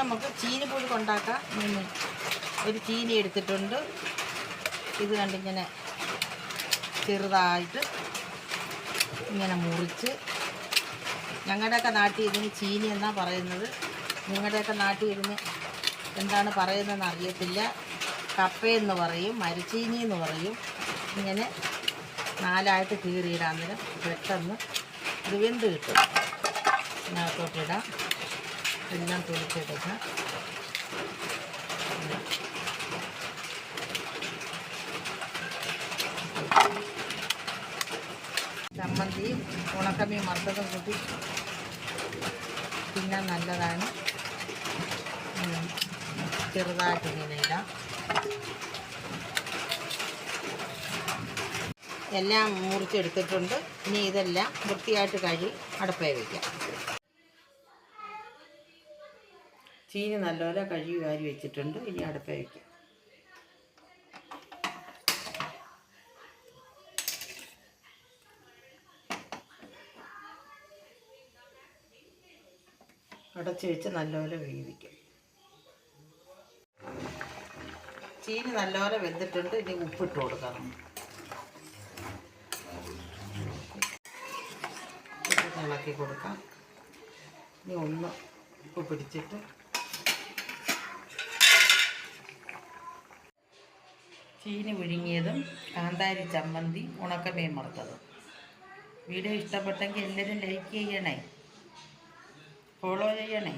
നമുക്ക് ചീനി പുഴുക്ക് ഉണ്ടാക്കാം ഒരു ചീനി എടുത്തിട്ടുണ്ട്. ഇത് കണ്ടിങ്ങനെ ചെറുതായിട്ട് ഇങ്ങനെ മുറിച്ച്. ഞങ്ങളുടെയൊക്കെ നാട്ടിൽ ഇതിന് ചീനി എന്നാണ് പറയുന്നത്. നിങ്ങളുടെയൊക്കെ നാട്ടിൽ ഇതിന് എന്താണ് പറയുന്നതെന്ന് അറിയത്തില്ല. കപ്പയെന്ന് പറയും മരച്ചീനി എന്ന് പറയും. ഇങ്ങനെ നാലായിട്ട് കീറിയിടാൻ നേരം പെട്ടെന്ന് ഇത് വെന്ത് കിട്ടും. ഇതിനകത്തോട്ടിടാം എല്ലാം തുളിച്ചെടുക്കാം ചമ്മന്തിയും ഉണക്കമീൻ മറത്തതും കൂട്ടി തിന്നാൻ നല്ലതാണ്. ചെറുതായിട്ട് ഇങ്ങനെ ഇടാം. എല്ലാം മുറിച്ചെടുത്തിട്ടുണ്ട്. ഇനി ഇതെല്ലാം വൃത്തിയായിട്ട് കഴുകി അടുപ്പേ വയ്ക്കാം ചീനി നല്ലപോലെ കഴുകി വാരി വെച്ചിട്ടുണ്ട്. ഇനി അടുപ്പ് വയ്ക്കാം. അടച്ചു വെച്ച് നല്ലപോലെ വേവിക്കും. ചീനി നല്ലപോലെ വെന്തിട്ടുണ്ട്. ഇനി ഉപ്പിട്ട് കൊടുക്കാം. നമുക്ക്. ഉപ്പിട്ട് ഇളക്കി കൊടുക്കാം. ഇനി ഒന്ന് ഉപ്പ് പിടിച്ചിട്ട് ചീനി വിഴുങ്ങിയതും കാന്താരി ചമ്മന്തി ഉണക്കമീൻ വറുത്തതും. വീഡിയോ ഇഷ്ടപ്പെട്ടെങ്കിൽ എല്ലാവരും ലൈക്ക് ചെയ്യണേ. ഫോളോ ചെയ്യണേ.